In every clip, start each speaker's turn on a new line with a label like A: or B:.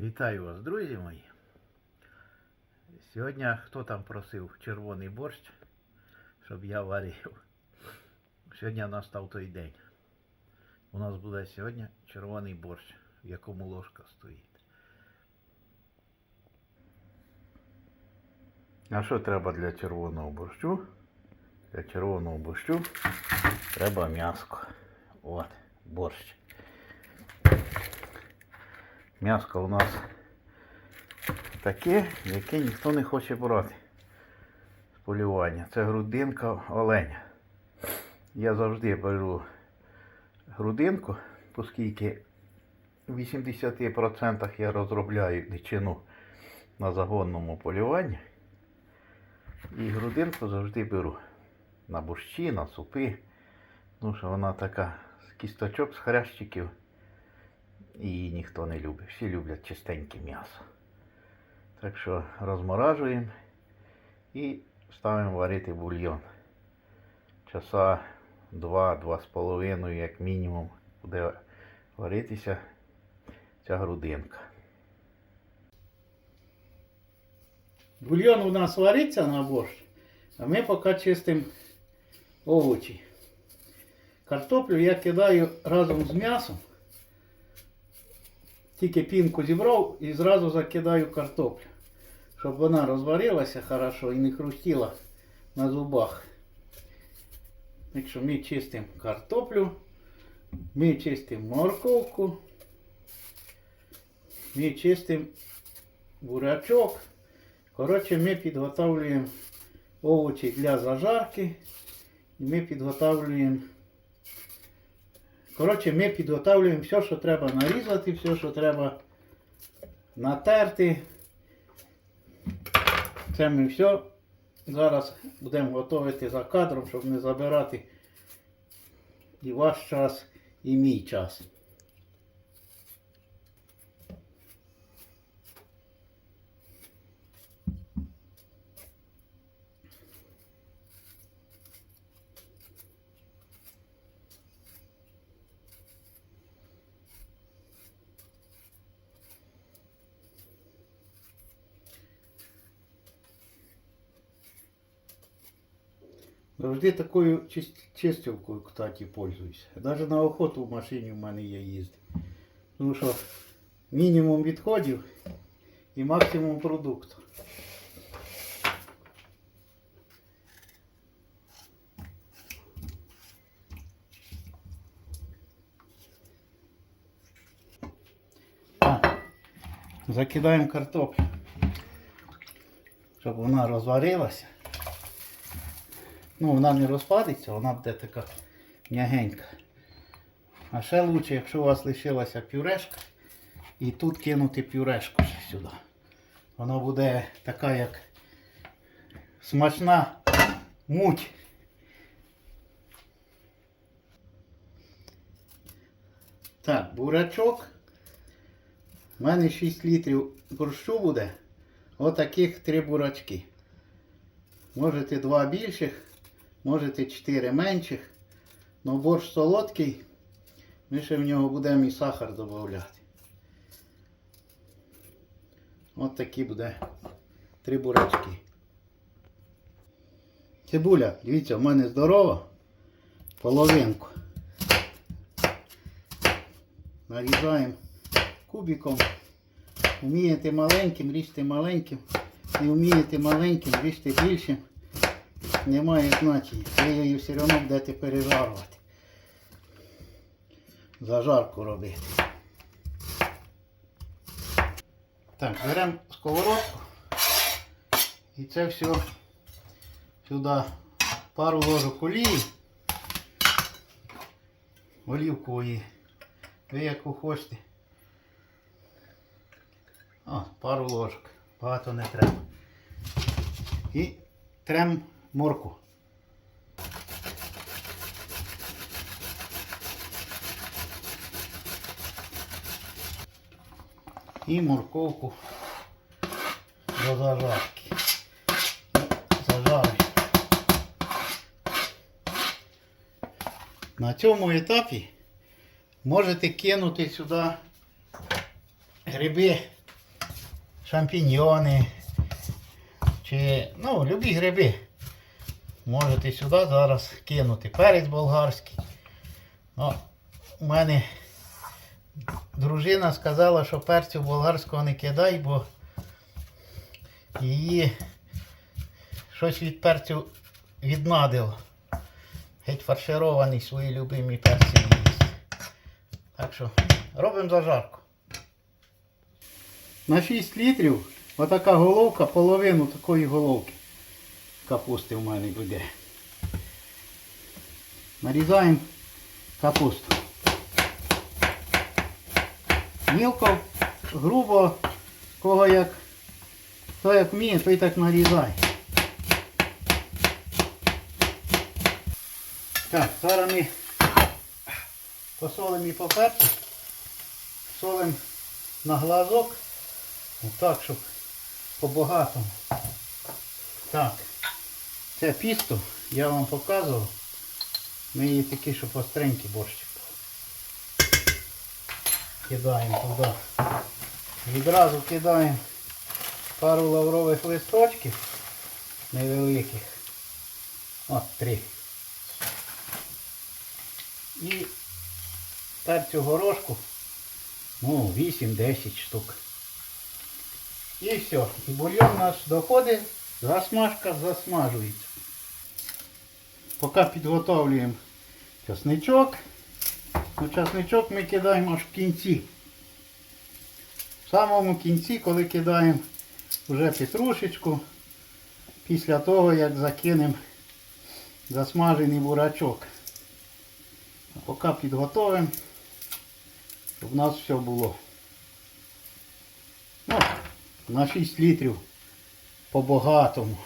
A: Вітаю вас, друзі мої. Сьогодні хто там просив червоний борщ, щоб я варив. Сьогодні настав той день. У нас буде сьогодні червоний борщ, в якому ложка стоїть. А що треба для червоного борщу? Для червоного борщу треба м'яско. От, борщ. М'яско у нас таке, яке ніхто не хоче брати з полювання. Це грудинка оленя. Я завжди беру грудинку, оскільки в 80% я розробляю дичину на загонному полюванні. І грудинку завжди беру на борщі, на супи. Ну, що вона така з кісточок, з хрящиків. Її ніхто не любить. Всі люблять чистеньке м'ясо. Так що розморажуємо і ставимо варити бульйон. Часа два-два з половиною, як мінімум, буде варитися ця грудинка. Бульйон у нас вариться на борщ, а ми поки чистимо овочі. Картоплю я кидаю разом з м'ясом. Тільки пінку зібрав і зразу закидаю картоплю, щоб вона розварилася хорошо і не хрустіла на зубах. Якщо ми чистимо картоплю, ми чистимо морковку, ми чистимо бурячок. Коротше, ми підготовлюємо овочі для зажарки. І ми підготовлюємо Коротше, ми підготовлюємо все, що треба нарізати, все, що треба натерти. Це ми все зараз будемо готувати за кадром, щоб не забирати і ваш час, і мій час. Завжди такою чис- чистилкою, кстати, пользуюсь. Даже на охоту в машині в мене є їздить. Тому що мінімум відходів і максимум продукту. Закидаємо картоплю, щоб вона розварилася. Ну, вона не розпадеться, вона буде така м'ягенька. А ще краще, якщо у вас лишилася пюрешка, і тут кинути пюрешку ще сюди. Вона буде така, як смачна муть. Так, бурачок. У мене 6 літрів борщу буде. Отаких три бурачки. Можете два більших, можете чотири менших. Но борщ солодкий. Ми ще в нього будемо і сахар додати. От такі буде три бурачки. Цибуля, дивіться, в мене здорова. Половинку. Нарізаємо кубиком. Вмієте маленьким, ріжте маленьким. Не вмієте маленьким, ріжте більшим. Немає значення. Ви її все одно будете пережарувати. Зажарку робити. Так, беремо сковородку. І це все сюди пару ложок олії. Олівкової. Ви яку хочете. О, пару ложок. Багато не треба. І трем морку. І морковку до зажарки. Зажарюємо. На цьому етапі можете кинути сюди гриби шампіньйони чи ну, любі гриби. Можете сюди зараз кинути. Перець болгарський. Ну, у мене дружина сказала, що перцю болгарського не кидай, бо її щось від перцю віднадило. Геть фарширований свої любимі перці. Так що робимо зажарку. На 6 літрів отака головка, половину такої головки капусти в мене буде. Нарізаємо капусту. Мілко, грубо, кого як, хто як вміє, той так нарізає. Так, зараз ми посолимо і поперчу. Солимо на глазок. Отак, щоб по-багатому. Так. Це пісто, я вам показував. Ми її такі, щоб остренький борщик. Кидаємо туди. Відразу кидаємо пару лаврових листочків невеликих. От три. І перцю горошку, ну, 8-10 штук. І все. І бульйон наш доходить, засмажка засмажується. Поки підготовлюємо часничок. Ну, часничок ми кидаємо аж в кінці. В самому кінці, коли кидаємо вже петрушечку, після того як закинемо засмажений бурачок. А поки підготовимо, щоб у нас все було. Ну, на 6 літрів по-багатому.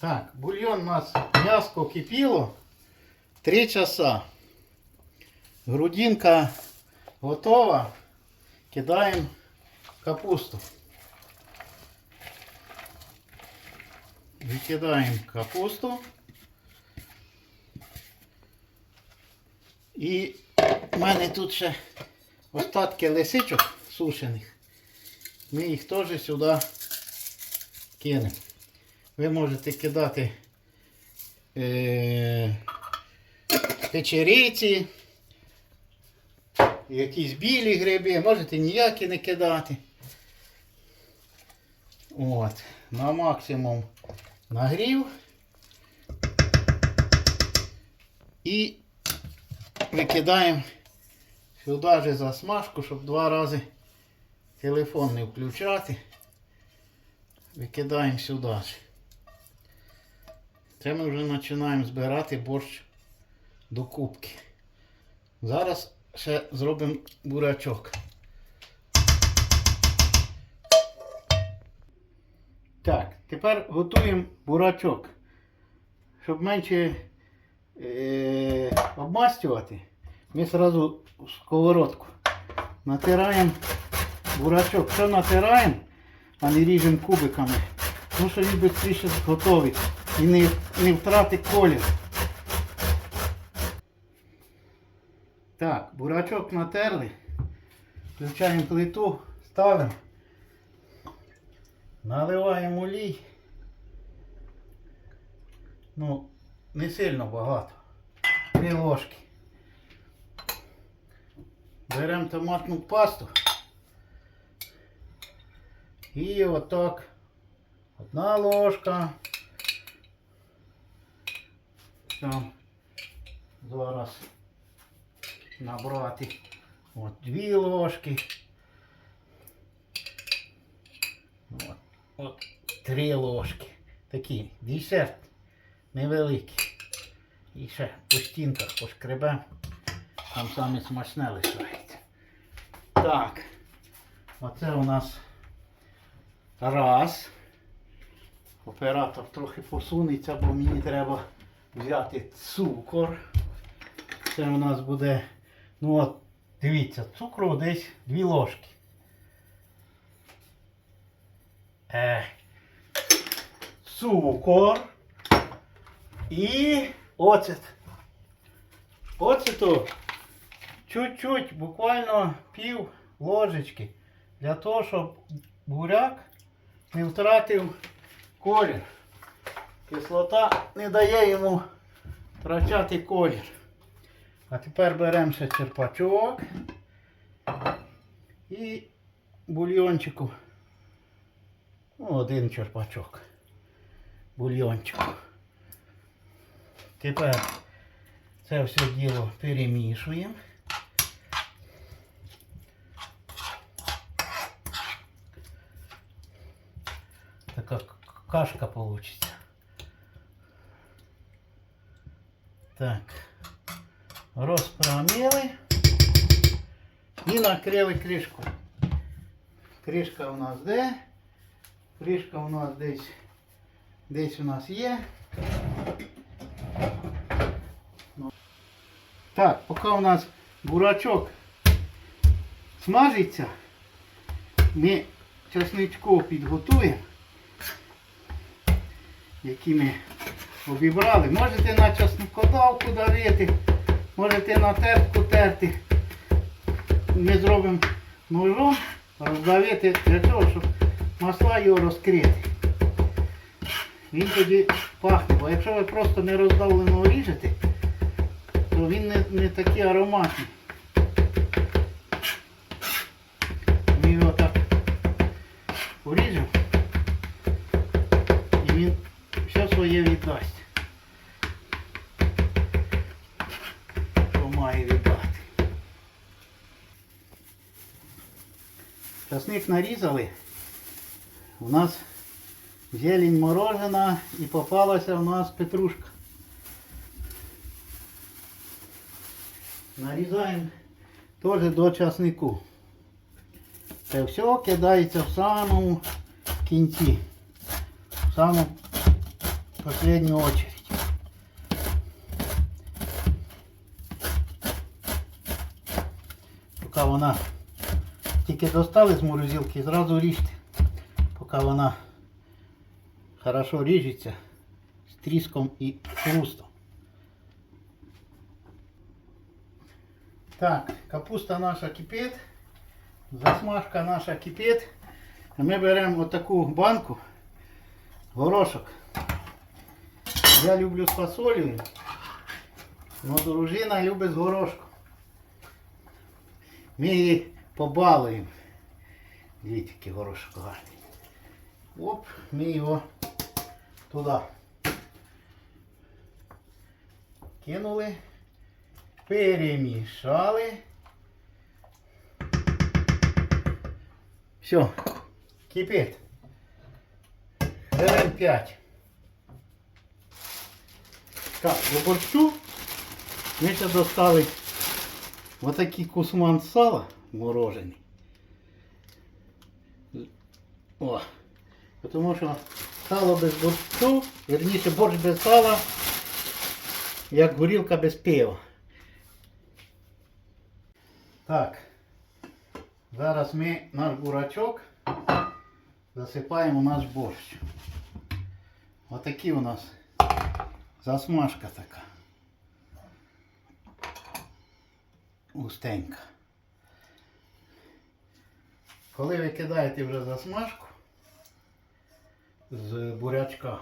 A: Так, бульйон у нас м'яско кипіло 3 часа. Грудинка готова. Кидаємо капусту. Викидаємо капусту. І в мене тут ще остатки лисичок сушених. Ми їх теж сюди кинемо. Ви можете кидати е, печериці, якісь білі гриби, можете ніякі не кидати. От, на максимум нагрів. І викидаємо сюди же засмажку, щоб два рази телефон не включати. Викидаємо сюди. Це ми вже починаємо збирати борщ до кубки. Зараз ще зробимо бурячок. Так, тепер готуємо бурачок. Щоб менше е, обмастювати, ми одразу сковородку натираємо бурачок. Що натираємо, а не ріжемо кубиками. Тому що він швидше готовий і не, не втратить колір. Так, бурачок натерли. Включаємо плиту, ставимо. Наливаємо олій. Ну, не сильно багато. Три ложки. Беремо томатну пасту. І отак. Одна ложка. Там зараз набрати от дві ложки. От, от три ложки. Такі десерт невеликий. І ще по стінках пошкребемо. Там саме смачне лишається. Так. Оце у нас раз. Оператор трохи посунеться, бо мені треба взяти цукор. Це у нас буде, ну от, дивіться, цукру десь 2 ложки. Е, цукор і оцет. Оцету чуть-чуть, буквально пів ложечки, для того, щоб буряк не втратив колір. Кислота не дає йому втрачати колір. А тепер беремо черпачок і бульйончику. Ну, один черпачок. Бульйончику. Тепер це все діло перемішуємо. Така кашка получится. Так. Розпроміли і накрили кришку. Кришка у нас де? Кришка у нас десь десь у нас є. Ну. Так, поки у нас бурачок смажиться, ми чесничку підготуємо, який ми обібрали. Можете на чесникодавку давити, можете на тертку терти. Ми зробимо ножом, роздавити для того, щоб масла його розкрити. Він тоді пахне, бо якщо ви просто не роздавлено ріжете, то він не, не такий ароматний. Часник нарізали. У нас зелень морожена і попалася у нас петрушка. Нарізаємо теж до часнику. Це все кидається в самому кінці. В саму последню очередь. Поки вона тільки достали з морозилки, зразу ріжте. Поки вона хорошо ріжеться з тріском і хрустом. Так, капуста наша кипить, засмажка наша кипить. А ми беремо отаку банку, горошок. Я люблю з фасолею, але дружина любить з горошком. Ми її побалуємо. Дивіться, який горошок гарний. Оп, ми його туди кинули, перемішали. Все, кипить. Хвилин 5. Так, до борщу ми ще достали отакий кусман сала морожений. О, тому що сало без борщу, верніше борщ без сала, як горілка без пива. Так, зараз ми наш бурачок засипаємо в наш борщ. Отакі у нас засмажка така. Густенька. Коли ви кидаєте вже засмажку з бурячка,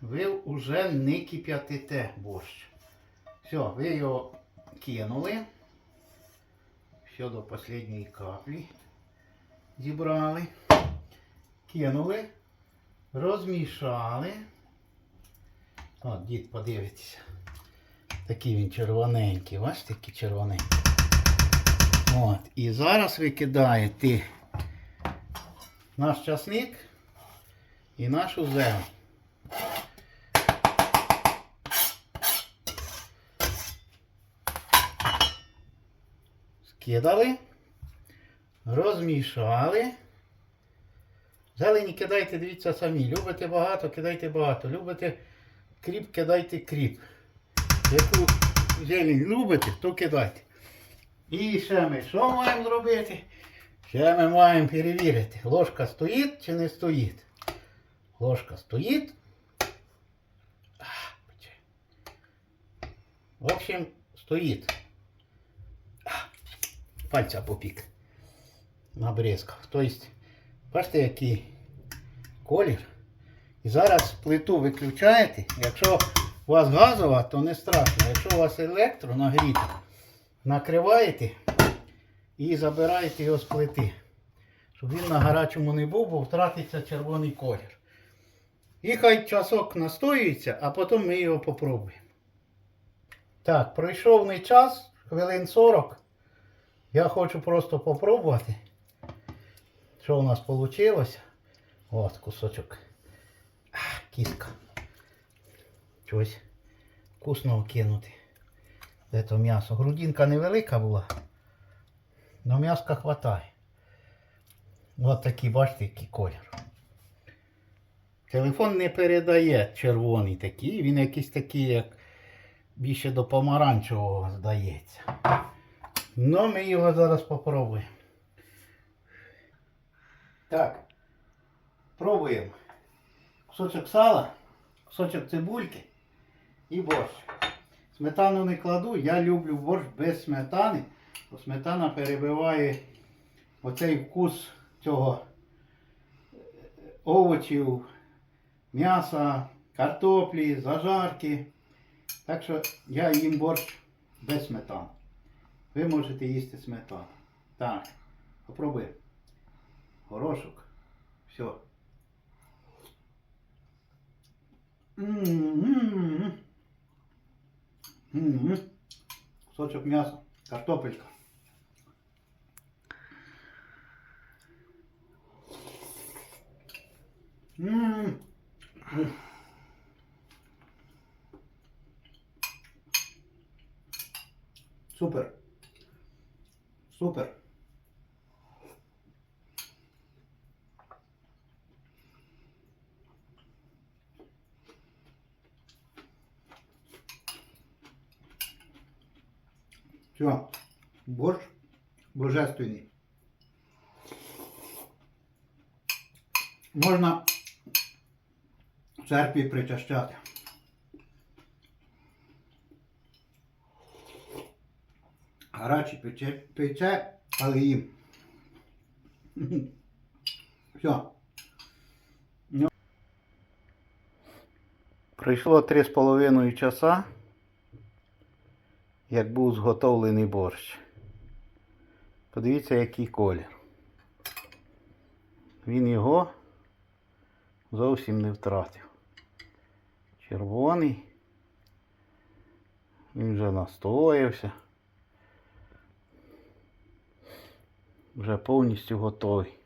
A: ви вже не кип'ятите борщ. Все, ви його кинули. Все до останньої каплі зібрали. Кинули, розмішали. От, дід, подивіться. Такий він червоненький, бачите, такий червоненький. От. І зараз ви кидаєте наш часник і нашу зелень. Скидали, розмішали. Зелені кидайте, дивіться самі. Любите багато, кидайте багато. Любите кріп, кидайте кріп. Яку зелень любите, то кидайте. І ще ми що маємо зробити? Ще ми маємо перевірити, ложка стоїть чи не стоїть. Ложка стоїть. В общем, стоїть. Пальця попік. Набризкав. Тобто, бачите, який колір. І зараз плиту виключаєте. Якщо у вас газова, то не страшно. Якщо у вас електро нагріта, накриваєте і забираєте його з плити. Щоб він на гарячому не був, бо втратиться червоний колір. І хай часок настоюється, а потім ми його попробуємо. Так, пройшов не час, хвилин 40. Я хочу просто попробувати, що у нас вийшло. От кусочок. Кіска. Щось вкусного кинути. Де то м'ясо. Грудинка невелика була. Но м'яска хватає. От такий, бачите, який колір. Телефон не передає червоний такий, він якийсь такий, як більше до помаранчевого здається. Ну, ми його зараз попробуємо. Так. Пробуємо. Кусочок сала, кусочок цибульки і борщ. Сметану не кладу, я люблю борщ без сметани, бо сметана перебиває оцей вкус цього е, овочів, м'яса, картоплі, зажарки. Так що я їм борщ без сметани. Ви можете їсти сметану. Так, попробуй. Горошок. Все. М-м-м. М-м. Кусочок м'яса, картопелька. М. М. Супер. Супер. Все. Борщ божественний. Можна в церкві причащати. Гарячий пече, пече, але їм. Все. Пройшло 3,5 часа, як був зготовлений борщ. Подивіться, який колір. Він його зовсім не втратив. Червоний. Він вже настоявся. Вже повністю готовий.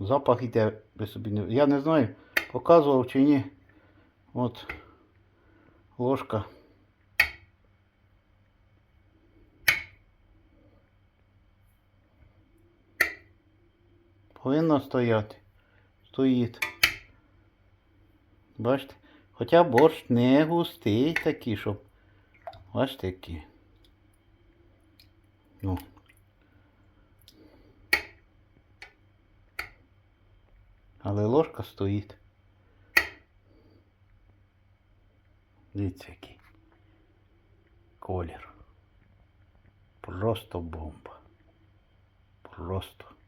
A: Запах іде ви собі не. Я не знаю, показував чи ні. От ложка. Повинно стояти. Стоїть. Бачите? Хоча борщ не густий такий, щоб. Бачите який. Ну. Але ложка стоїть. Дивіться який. Колір. Просто бомба. Просто.